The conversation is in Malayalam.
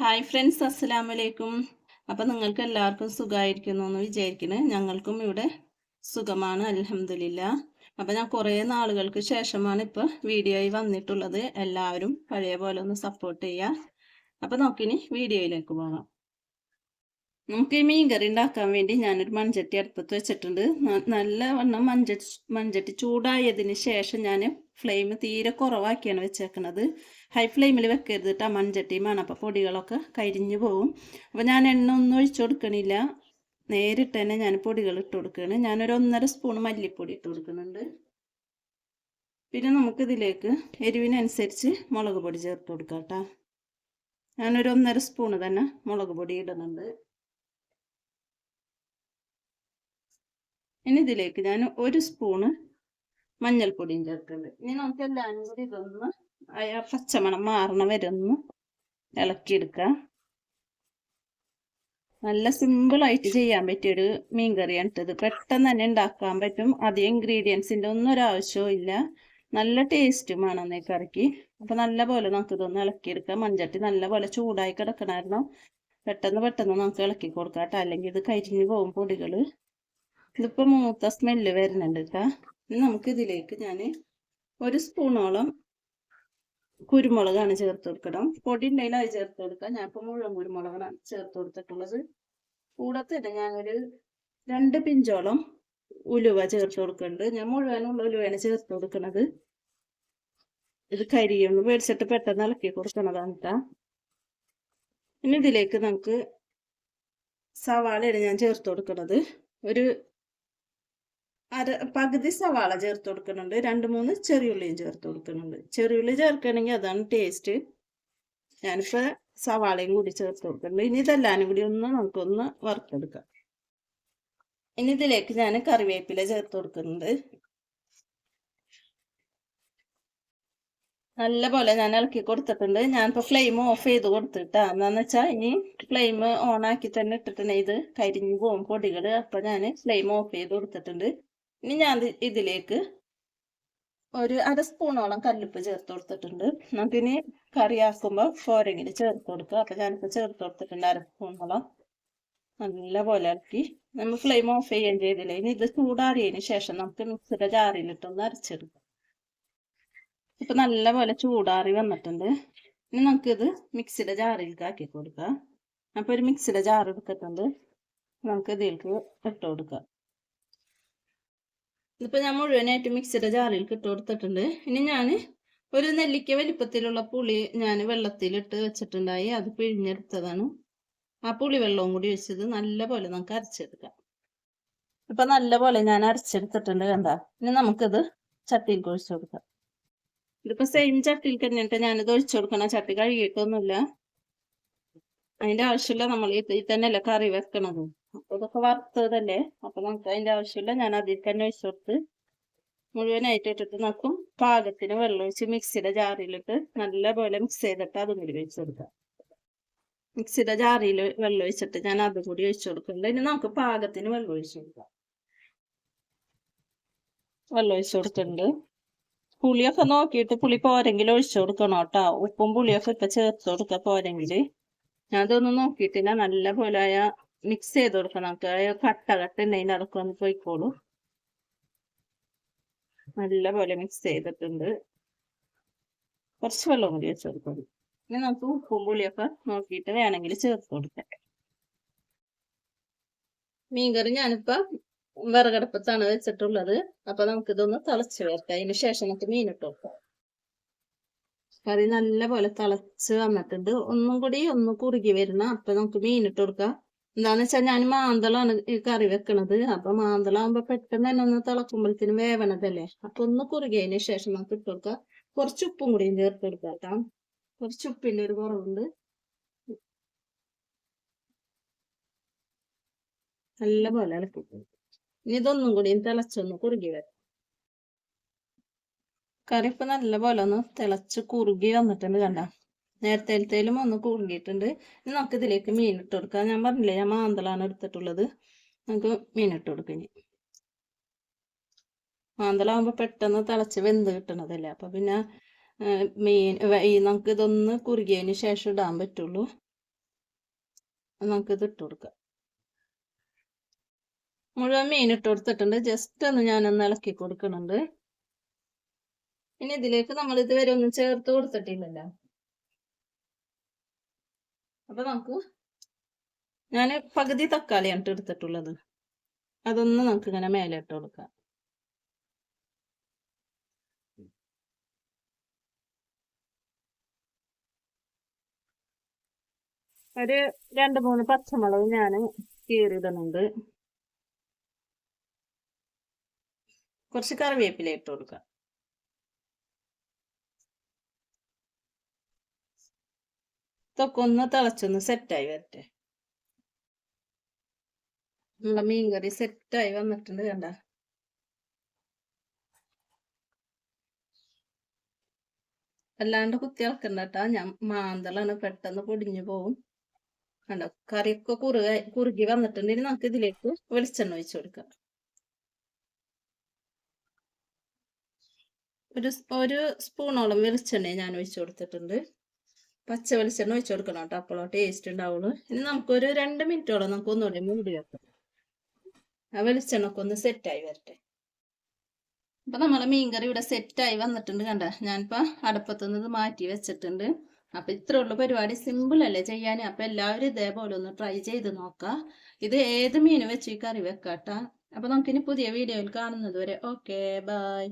ഹായ് ഫ്രണ്ട്സ് അസ്സലാമു അലൈക്കും അപ്പം നിങ്ങൾക്ക് എല്ലാവർക്കും സുഖമായിരിക്കുന്നു എന്ന് വിചാരിക്കുന്നു ഞങ്ങൾക്കും ഇവിടെ സുഖമാണ് അലഹമില്ല അപ്പം ഞാൻ കുറേ നാളുകൾക്ക് ശേഷമാണ് ഇപ്പോൾ വീഡിയോയിൽ വന്നിട്ടുള്ളത്. എല്ലാവരും പഴയ പോലെ ഒന്ന് സപ്പോർട്ട് ചെയ്യുക അപ്പം നമുക്കിനി വീഡിയോയിലേക്ക് പോകാം. നമുക്ക് ഈ മീൻ കറി ഉണ്ടാക്കാൻ വേണ്ടി ഞാനൊരു മൺചട്ടി അടുപ്പത്ത് വെച്ചിട്ടുണ്ട്. നല്ല വണ്ണം മൺച മൺചട്ടി ചൂടായതിന് ശേഷം ഞാൻ ഫ്ലെയിം തീരെ കുറവാക്കിയാണ് വെച്ചേക്കുന്നത് ഹൈ ഫ്ലെയിമിൽ വെക്കരുത് കേട്ടോ മൺചട്ടി അപ്പോൾ പൊടികളൊക്കെ കരിഞ്ഞു പോകും അപ്പോൾ ഞാൻ എണ്ണ ഒന്നും ഒഴിച്ചു കൊടുക്കണില്ല. നേരിട്ട് തന്നെ ഞാൻ പൊടികൾ ഇട്ട് കൊടുക്കുകയാണ് ഞാനൊരു ഒന്നര സ്പൂൺ മല്ലിപ്പൊടി ഇട്ട് കൊടുക്കുന്നുണ്ട്. പിന്നെ നമുക്കിതിലേക്ക് എരിവിനനുസരിച്ച് മുളക് പൊടി ചേർത്ത് കൊടുക്കാം കേട്ടോ ഞാനൊരു ഒന്നര സ്പൂണ് തന്നെ മുളക് പൊടി ഇടുന്നുണ്ട്. ഇനി ഇതിലേക്ക് ഞാൻ ഒരു സ്പൂണ് മഞ്ഞൾപ്പൊടിയും ചേർക്കുന്നുണ്ട്. ഇനി നമുക്ക് എല്ലാവരും കൂടി ഇതൊന്ന് ആ പച്ചമണം മാറണ വരെ ഒന്ന് നല്ല സിമ്പിൾ ആയിട്ട് ചെയ്യാൻ പറ്റിയ ഒരു മീൻ കറിയാണ് ഇത് പെട്ടെന്ന് തന്നെ ഉണ്ടാക്കാൻ പറ്റും. അധികം ഇൻഗ്രീഡിയൻസിന്റെ ഒന്നും ഒരു ആവശ്യവും ഇല്ല. നല്ല ടേസ്റ്റുമാണ് ഈ കറിക്ക്. അപ്പൊ നല്ല പോലെ നമുക്ക് ഇതൊന്ന് ഇളക്കിയെടുക്കാം. മൺചട്ടി നല്ല പോലെ ചൂടായി കിടക്കണമായിരുന്നു. പെട്ടെന്ന് പെട്ടെന്ന് നമുക്ക് ഇളക്കി കൊടുക്കാം കേട്ടോ. അല്ലെങ്കിൽ ഇത് കരിഞ്ഞു പോകും പൊടികൾ. ഇതിപ്പോ മൂത്ത സ്മെല്ല് വരുന്നുണ്ട് കേട്ടോ നമുക്ക് ഇതിലേക്ക് ഞാൻ ഒരു സ്പൂണോളം കുരുമുളകാണ് ചേർത്ത് കൊടുക്കണം. പൊടി ഉണ്ടെങ്കിൽ അത് ചേർത്ത് കൊടുക്കാം. ഞാൻ ഇപ്പോൾ മുഴുവൻ കുരുമുളകാണ് ചേർത്ത് കൊടുത്തിട്ടുള്ളത്. കൂടെ തന്നെ ഞാനൊരു രണ്ട് പിഞ്ചോളം ഉലുവ ചേർത്ത് കൊടുക്കുന്നുണ്ട്. ഞാൻ മുഴുവനുള്ള ഉലുവയാണ് ചേർത്ത് കൊടുക്കുന്നത്. ഇത് കരിയൊന്ന്. മേടിച്ചിട്ട് പെട്ടെന്ന് ഇളക്കി കൊടുക്കണതാണ് കേട്ടോ ഇനി ഇതിലേക്ക് നമുക്ക് സവാളയാണ് ഞാൻ ചേർത്ത് കൊടുക്കുന്നത്. ഒരു അര പകുതി സവാള ചേർത്ത് കൊടുക്കുന്നുണ്ട്. രണ്ട് മൂന്ന് ചെറിയുള്ളിയും ചേർത്ത് കൊടുക്കുന്നുണ്ട്. ചെറിയുള്ളി ചേർക്കണമെങ്കിൽ അതാണ് ടേസ്റ്റ് ഞാനിപ്പോൾ സവാളയും കൂടി ചേർത്ത് കൊടുക്കുന്നുണ്ട്. ഇനി ഇതെല്ലാനും കൂടി ഒന്ന് നമുക്കൊന്ന് വറുത്തെടുക്കാം. ഇനി ഇതിലേക്ക് ഞാൻ കറിവേപ്പില ചേർത്ത് കൊടുക്കുന്നുണ്ട്. നല്ല പോലെ ഞാൻ ഇളക്കി കൊടുത്തിട്ടുണ്ട്. ഞാനിപ്പോൾ ഫ്ലെയിം ഓഫ് ചെയ്ത് കൊടുത്തിട്ടാ. എന്താന്ന് വെച്ചാൽ ഇനി ഫ്ലെയിം ഓൺ ആക്കി തന്നെ ഇട്ടിട്ടുണ്ടെങ്കിൽ ഇത് കരിഞ്ഞു പോകും പൊടികൾ അപ്പം ഞാൻ ഫ്ലെയിം ഓഫ് ചെയ്ത് കൊടുത്തിട്ടുണ്ട്. ഇനി ഞാൻ ഇതിലേക്ക് ഒരു അര സ്പൂണോളം കല്ലുപ്പ് ചേർത്ത് കൊടുത്തിട്ടുണ്ട്. നമുക്കിനി കറിയാക്കുമ്പോൾ ഫോരങ്ങിൽ ചേർത്ത് കൊടുക്കുക. അപ്പം ഞാനിപ്പോൾ ചേർത്ത് കൊടുത്തിട്ടുണ്ട് അര സ്പൂണോളം. നല്ല പോലെ ഇളക്കി. നമ്മൾ ഫ്ലെയിം ഓഫ് ചെയ്യുകയും ചെയ്തില്ല ഇനി ഇത് ചൂടാറിയതിന് ശേഷം നമുക്ക് മിക്സിയുടെ ജാറിലിട്ടൊന്ന് അരച്ചെടുക്കാം. ഇപ്പൊ നല്ല പോലെ ചൂടാറി വന്നിട്ടുണ്ട്. ഇനി നമുക്കിത് മിക്സിയുടെ ജാറിലേക്ക് ആക്കി കൊടുക്കാം. അപ്പൊ ഒരു മിക്സിയുടെ ജാർ എടുത്തിട്ടുണ്ട്. നമുക്ക് ഇതിലേക്ക് ഇട്ട് കൊടുക്കാം. ഇതിപ്പോ ഞാൻ മുഴുവനായിട്ട് മിക്സിയുടെ ജാറിലേക്ക് ഇട്ട് കൊടുത്തിട്ടുണ്ട്. ഇനി ഞാൻ ഒരു നെല്ലിക്ക വലിപ്പത്തിലുള്ള പുളി ഞാൻ വെള്ളത്തിലിട്ട് വെച്ചിട്ടുണ്ടായി. അത് പിഴിഞ്ഞെടുത്തതാണ്. ആ പുളി വെള്ളവും കൂടി വെച്ചത് നല്ല പോലെ നമുക്ക് അരച്ചെടുക്കാം. ഇപ്പൊ നല്ല പോലെ ഞാൻ അരച്ചെടുത്തിട്ടുണ്ട് കണ്ട. ഇനി നമുക്കിത് ചട്ടിയിൽ ഒഴിച്ചു കൊടുക്കാം. ഇതിപ്പോ സെയിം ചട്ടിയിൽ കഴിഞ്ഞിട്ട് ഞാനിത് ഒഴിച്ചു കൊടുക്കണം. ചട്ടി കഴുകിയിട്ടൊന്നുമില്ല. അതിന്റെ ആവശ്യമില്ല നമ്മൾ ഇതിൽ തന്നെയല്ലേ കറി വെക്കണത്. അപ്പൊ ഇതൊക്കെ വറുത്തതല്ലേ അപ്പൊ നമുക്ക് അതിന്റെ ആവശ്യമില്ല. ഞാൻ അതിൽ തന്നെ ഒഴിച്ചു മുഴുവനായിട്ട് ഇട്ടിട്ട് നോക്കും പാകത്തിന് വെള്ളം ഒഴിച്ച് മിക്സിയുടെ ജാറിലിട്ട് നല്ല പോലെ മിക്സ് ചെയ്തിട്ട് അതും കൂടി ഒഴിച്ചു കൊടുക്കാം മിക്സിയുടെ ജാറിയിൽ വെള്ളം ഒഴിച്ചിട്ട് ഞാൻ അതും കൂടി ഒഴിച്ചു കൊടുക്കുന്നുണ്ട് ഇനി നമുക്ക് പാകത്തിന് വെള്ളം ഒഴിച്ചു കൊടുക്കാം വെള്ളം ഒഴിച്ചു കൊടുക്കുന്നുണ്ട് പുളിയൊക്കെ നോക്കിയിട്ട് പുളി പോരെങ്കിൽ ഒഴിച്ചു കൊടുക്കണം കേട്ടോ. ഉപ്പും പുളിയൊക്കെ ഇപ്പൊ ചേർത്ത് കൊടുക്ക പോരെങ്കിൽ ഞാൻ അതൊന്നും നോക്കിയിട്ടില്ല നല്ല പോലെ ആയ മിക്സ് ചെയ്ത് കൊടുക്കണം നമുക്ക് കട്ട കട്ട ഉണ്ടെങ്കിൽ അടക്കം പോയിക്കോളൂ. നല്ല പോലെ മിക്സ് ചെയ്തിട്ടുണ്ട്. കുറച്ച് വെള്ളം കൂടി വെച്ച് കൊടുക്കണം. ഇനി നമുക്ക് ഉപ്പും പുളിയൊക്കെ നോക്കിയിട്ട് വേണമെങ്കിൽ ചേർത്ത് കൊടുക്കാം. മീൻകറി ഞാനിപ്പോ വിറകടുപ്പത്താണ് വെച്ചിട്ടുള്ളത്. അപ്പൊ നമുക്ക് ഇതൊന്ന് തിളച്ച് ചേർക്കാം. അതിന് ശേഷം നമുക്ക് മീനിട്ട് കൊടുക്കാം. കറി നല്ല പോലെ തിളച്ച് വന്നിട്ടുണ്ട്. ഒന്നും കൂടി ഒന്ന് കുറുകി വരുന്ന അപ്പൊ നമുക്ക് മീനിട്ട് കൊടുക്കാം. എന്താന്ന് വെച്ചാൽ ഞാൻ മാന്തളാണ് ഈ കറി വെക്കണത്. അപ്പൊ മാന്തളാകുമ്പോ പെട്ടെന്ന് തന്നെ ഒന്ന് തിളക്കുമ്പോഴത്തേനും വേവണതല്ലേ? അപ്പൊ ഒന്ന് കുറുകിയതിന് ശേഷം നമുക്ക് ഇട്ട് കുറച്ച് ഉപ്പും കൂടിയും ചേർത്ത് കുറച്ച് ഉപ്പിന്റെ ഒരു കുറവുണ്ട്. നല്ല പോലെ ഇളക്കി ഇതൊന്നും കൂടി തിളച്ചൊന്ന് കുറുകി വരാം. കറി ഇപ്പൊ നല്ല പോലെ ഒന്ന് തിളച്ച് കുറുകി വന്നിട്ടുണ്ട് കണ്ട? നേരത്തേലും ഒന്ന് കുറുകിയിട്ടുണ്ട് ഇനി നമുക്ക് ഇതിലേക്ക് മീൻ ഇട്ട് കൊടുക്കാം. ഞാൻ പറഞ്ഞില്ലേ ഞാൻ മാന്തളാണ് എടുത്തിട്ടുള്ളത്. നമുക്ക് മീൻ ഇട്ട് കൊടുക്കാം ഇനി. മാന്തളാകുമ്പോ പെട്ടെന്ന് തിളച്ച് വെന്ത് കിട്ടണതല്ലേ? അപ്പൊ പിന്നെ മീൻ ഈ നമുക്ക് ഇതൊന്ന് കുറുകിയതിന് ശേഷം ഇടാൻ പറ്റുള്ളൂ. നമുക്ക് ഇത് ഇട്ട് കൊടുക്കാം. മുഴുവൻ മീൻ ഇട്ട് കൊടുത്തിട്ടുണ്ട്. ജസ്റ്റ് ഒന്ന് ഞാനൊന്ന് ഇളക്കി കൊടുക്കുന്നുണ്ട് ഇനി ഇതിലേക്ക് നമ്മൾ ഇതുവരെ ഒന്നും ചേർത്ത് കൊടുത്തിട്ടില്ലല്ലോ. അപ്പൊ നമുക്ക് ഞാൻ പകുതി തക്കാളിയാണ് എടുത്തിട്ടുള്ളത്. അതൊന്ന് നമുക്ക് ഇങ്ങനെ മേലെ ഇട്ട് കൊടുക്കാം. ഒരു രണ്ട് മൂന്ന് പച്ചമുളക് ഞാൻ കീറിയിടുന്നുണ്ട്. കുറച്ച് കറിവേപ്പില ഇട്ട് കൊടുക്കാം. ഇതൊക്കെ ഒന്ന് തിളച്ചൊന്ന് സെറ്റായി വരട്ടെ. നമ്മളെ മീൻകറി സെറ്റായി വന്നിട്ടുണ്ട് കണ്ട. അല്ലാണ്ട് കുത്തി ഇളക്കണ്ട കേട്ടാ ഞാൻ മാന്തളാണ് പെട്ടെന്ന് പൊടിഞ്ഞു പോവും. കണ്ടോ? കറിയൊക്കെ കുറുക കുറുകി വന്നിട്ടുണ്ടെങ്കിൽ നമുക്ക് ഇതിലേക്ക് വെളിച്ചെണ്ണ ഒഴിച്ചു കൊടുക്കാം. ഒരു ഒരു സ്പൂണോളം വെളിച്ചെണ്ണ ഞാൻ ഒഴിച്ചു കൊടുത്തിട്ടുണ്ട്. പച്ച വെളിച്ചെണ്ണ ഒഴിച്ചു കൊടുക്കണം കേട്ടോ. അപ്പോഴോ ടേസ്റ്റ് ഉണ്ടാവുള്ളൂ. ഇനി നമുക്കൊരു രണ്ട് മിനിറ്റോളം നമുക്ക് ഒന്നുകൂടി മൂടി വെക്കാം. ആ വെളിച്ചെണ്ണൊക്കെ ഒന്ന് സെറ്റായി വരട്ടെ. അപ്പൊ നമ്മളെ മീൻകറി ഇവിടെ സെറ്റായി വന്നിട്ടുണ്ട് കണ്ട. ഞാനിപ്പോ അടുപ്പത്തുനിന്ന് മാറ്റി വെച്ചിട്ടുണ്ട്. അപ്പൊ ഇത്രേ ഉള്ളൂ പരിപാടി. സിമ്പിൾ അല്ലേ ചെയ്യാൻ അപ്പൊ എല്ലാവരും ഇതേപോലെ ഒന്ന് ട്രൈ ചെയ്ത് നോക്കാം. ഇത് ഏത് മീൻ വെച്ച് ഈ കറി വെക്കാട്ടാ. അപ്പൊ നമുക്കിനി പുതിയ വീഡിയോയിൽ കാണുന്നത് വരെ. Okay bye